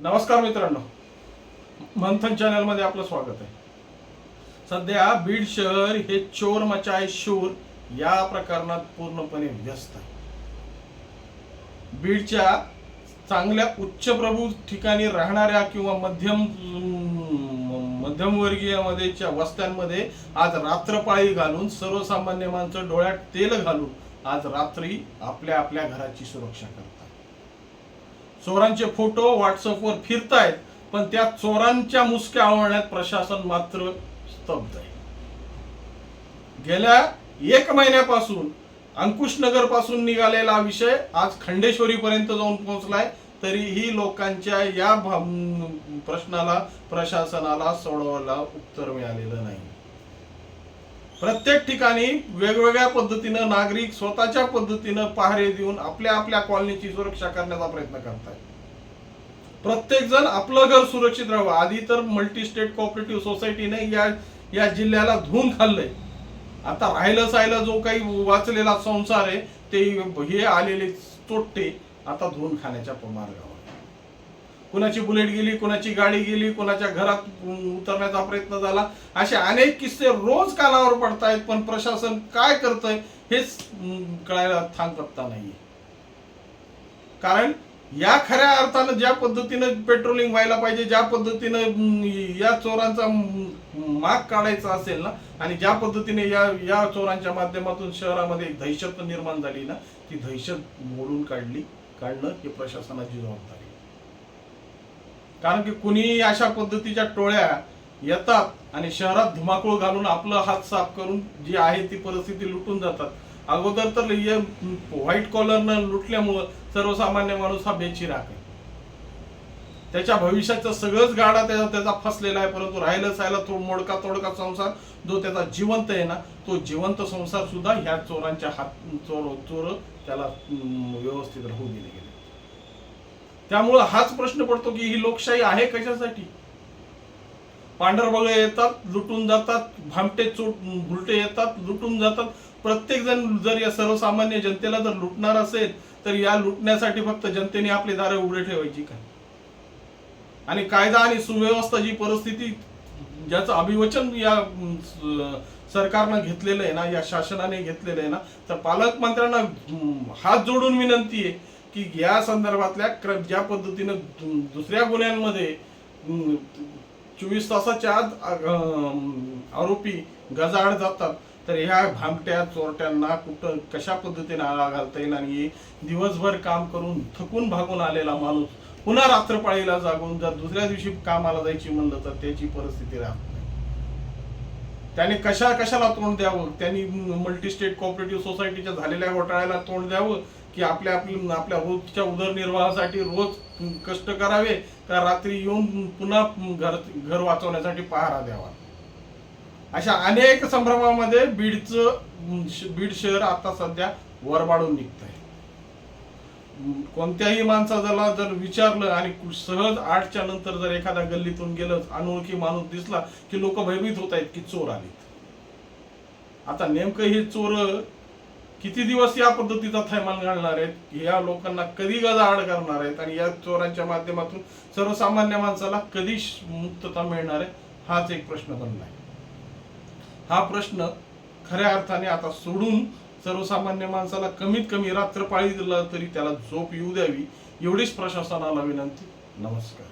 नमस्कार मित्रांनो. मंथन चॅनलमध्ये आपलं स्वागत आहे. सध्या बीड शहर हे चोर मचाय शूर या प्रकरणात पूर्णपणे व्यस्त आहे. बीडच्या चांगल्या उच्चप्रभू ठिकाणी राहणाऱ्या किंवा मध्यम मध्यमवर्गीय मध्यमवर्गीयमध्येच्या वस्त्यांमध्ये आज रात्रपाळी घालून सर्वसामान्य माणसं डोळ्यात तेल घालून आज रात्री आपल्या आपल्या घराची सुरक्षा करतात. चोरांचे फोटो व्हॉट्सअपवर फिरतायत पण त्या चोरांच्या मुसक्या आवळण्यात प्रशासन मात्र स्तब्ध आहे. गेल्या एक महिन्यापासून अंकुशनगरपासून निघालेला विषय आज खंडेश्वरी पर्यंत जाऊन पोहोचलाय तरीही लोकांच्या या भा- प्रश्नाला प्रशासनाला सोडवायला उत्तर मिळालेलं नाही. प्रत्येक ठिकाणी वेगवेगळ्या पद्धतीनं नागरिक स्वतःच्या पद्धतीनं पहारे देऊन आपल्या आपल्या कॉलनीची सुरक्षा करण्याचा प्रयत्न करतात प्रत्येक जण आपलं घर सुरक्षित राहावं. आधी तर मल्टी स्टेट कोऑपरेटिव्ह सोसायटीने या या जिल्ह्याला धुवून खाल्लंय. आता राहिलं सायलं जो काही वाचलेला संसार आहे ते हे आलेले चोट्टे आता धुवून खाण्याच्या मार्गावर कुणाची बुलेट गेली कुणाची गाडी गेली कुणाच्या घरात उतरण्याचा प्रयत्न झाला. असे अनेक किस्से रोज कानावर पडतायत पण प्रशासन काय करतंय हेच कळायला थांब पत्ता नाहीये. कारण या खऱ्या अर्थानं ज्या पद्धतीनं पेट्रोलिंग व्हायला पाहिजे ज्या पद्धतीनं या चोरांचा माग काढायचा असेल ना आणि ज्या पद्धतीने या या चोरांच्या माध्यमातून शहरामध्ये एक दहशत निर्माण झाली ना ती दहशत मोडून काढली काढणं ही प्रशासनाची जबाबदारी कारण की कुणी अशा पद्धतीच्या टोळ्या येतात आणि शहरात धुमाकूळ घालून आपलं हात साफ करून जी आहे ती परिस्थिती लुटून जातात. अगोदर तर हे व्हाईट कॉलरनं लुटल्यामुळं सर्वसामान्य माणूस हा बेची राहते त्याच्या भविष्याचं सगळंच गाडा त्याचा त्याचा फसलेला आहे परंतु राहिलं सायला तो मोडका तोडका संसार जो त्याचा जिवंत आहे ना तो जिवंत संसार सुद्धा ह्या चोरांच्या हात चोर चोर त्याला व्यवस्थित राहू दिले गेले. त्यामुळं हाच प्रश्न पडतो की ही लोकशाही आहे कशासाठी? पांढरबळे येतात लुटून जातात भामटे चोट भुलटे येतात लुटून जातात. प्रत्येक जण जर या सर्वसामान्य जनतेला जर लुटणार असेल तर या लुटण्यासाठी फक्त जनतेने आपली दारे उघडे ठेवायची काय आणि कायदा आणि सुव्यवस्था जी परिस्थिती ज्याचं अभिवचन या सरकारनं घेतलेलं आहे ना या शासनाने घेतलेलं आहे ना तर पालकमंत्र्यांना हात जोडून विनंती आहे की या संदर्भातल्या क्र- ज्या पद्धतीनं दुसऱ्या गुन्ह्यांमध्ये चोवीस तासाच्या आत आरोपी गजाआड जातात तर ह्या भामट्या चोरट्यांना कुठं कशा पद्धतीने आळा घालता येईल आणि दिवसभर काम करून थकून भागून आलेला माणूस पुन्हा रात्रपाळीला जागून जर दुसऱ्या दिवशी कामाला जायची म्हणलं तर त्याची परिस्थिती राहत नाही. त्याने कशा कशाला तोंड द्यावं? त्यांनी मल्टी स्टेट कॉपरेटिव्ह सोसायटीच्या झालेल्या घोटाळ्याला तोंड द्यावं? की आपल्या आपल्या आपल्या रोजच्या उदरनिर्वाहासाठी रोज कष्ट करावे का रात्री येऊन पुन्हा घर घर वाचवण्यासाठी पहारा द्यावा? अशा अनेक संभ्रमामध्ये बीडचं बीड शहर आता सध्या वरबाडून आहे कोणत्याही माणसाला जर विचारलं आणि सहज आठच्या नंतर जर एखाद्या गल्लीतून गेलं अनोळखी माणूस दिसला की लोक भयभीत होत आहेत की चोर आलेत. आता नेमकं हे चोर किती दिवस या पद्धतीचा थैमान घालणार आहेत? या लोकांना कधी गजाआड करणार आहेत? आणि या चोरांच्या माध्यमातून सर्वसामान्य माणसाला कधी मुक्तता मिळणार आहे? हाच एक प्रश्न बनलाय हा प्रश्न खऱ्या अर्थाने आता सोडून सर्वसामान्य माणसाला कमीत कमी रात्र पाळी दिला तरी त्याला झोप येऊ द्यावी एवढीच प्रशासनाला विनंती. नमस्कार.